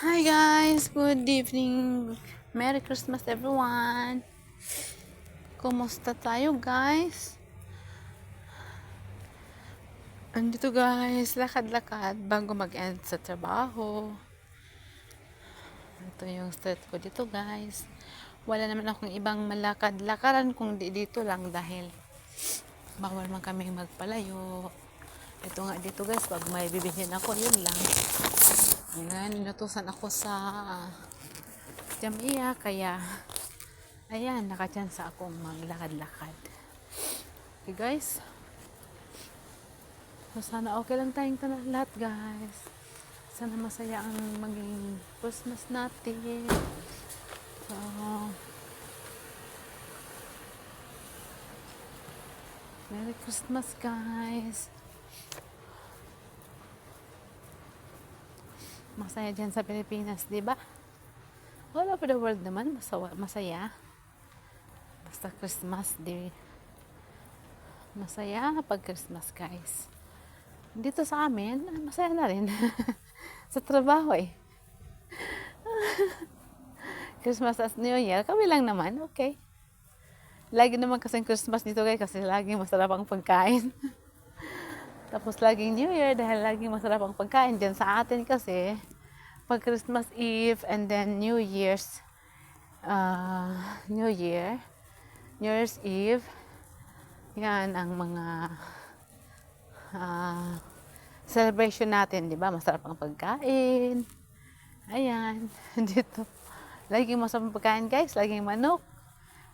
Hi guys, good evening. Merry Christmas everyone. Kumusta tayo guys? Andito guys, lakad-lakad bago mag-end sa trabaho. Ito yung start ko dito guys. Wala naman akong ibang malakad-lakaran kung di dito lang dahil bawal man kami magpalayo. Ito nga dito guys, pag may bibilhin ako, yun lang. Ayan, inutusan ako sa Jamia, kaya ayan, nakachansa akong maglakad-lakad. Okay guys, so sana okay lang tayong tan- lahat guys. Sana masaya ang maging Christmas natin. So, Merry Christmas guys. Masaya dyan sa Pilipinas, di ba? All over the world naman, masawa, masaya. Basta Christmas, di masaya pag Christmas, guys. Dito sa amin, masaya na rin. sa trabaho eh. Christmas as New Year, kami lang naman, okay. Lagi naman kasing Christmas dito guys kasi laging masarap ang pagkain. Tapos laging New Year dahil laging masarap ang pagkain dyan sa atin kasi pag Christmas Eve and then New Year's uh, New Year New Year's Eve yan ang mga uh, celebration natin, di ba? Masarap ang pagkain. Ayan, dito. Laging masarap ang pagkain, guys. Laging manok,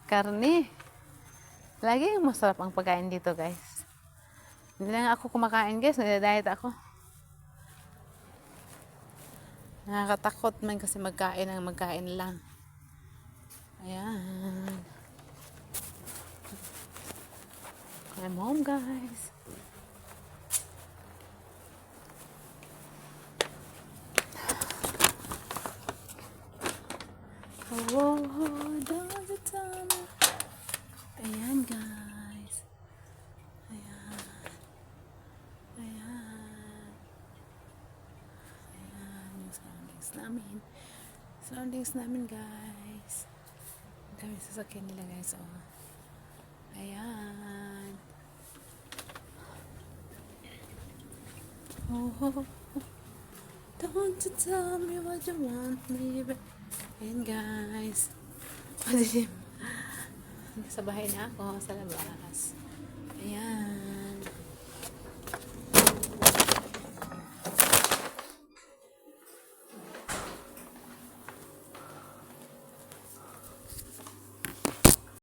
karne. Laging masarap ang pagkain dito, guys. Hindi lang ako kumakain, guys. Nagda-diet ako. Nakakatakot man kasi magkain ng magkain lang. Ayan. I'm home, guys. Oh, does it tell me? Ayan, guys. Ayan. Ayan. Ayan, yung surroundings namin. Surroundings namin, guys. Ang dami sasakyan nila, guys. Oh. Ayan. Oh. Don't you tell me what you want, baby. Ayan, guys. Madilim. Sa bahay na ako, sa labas. Ayan.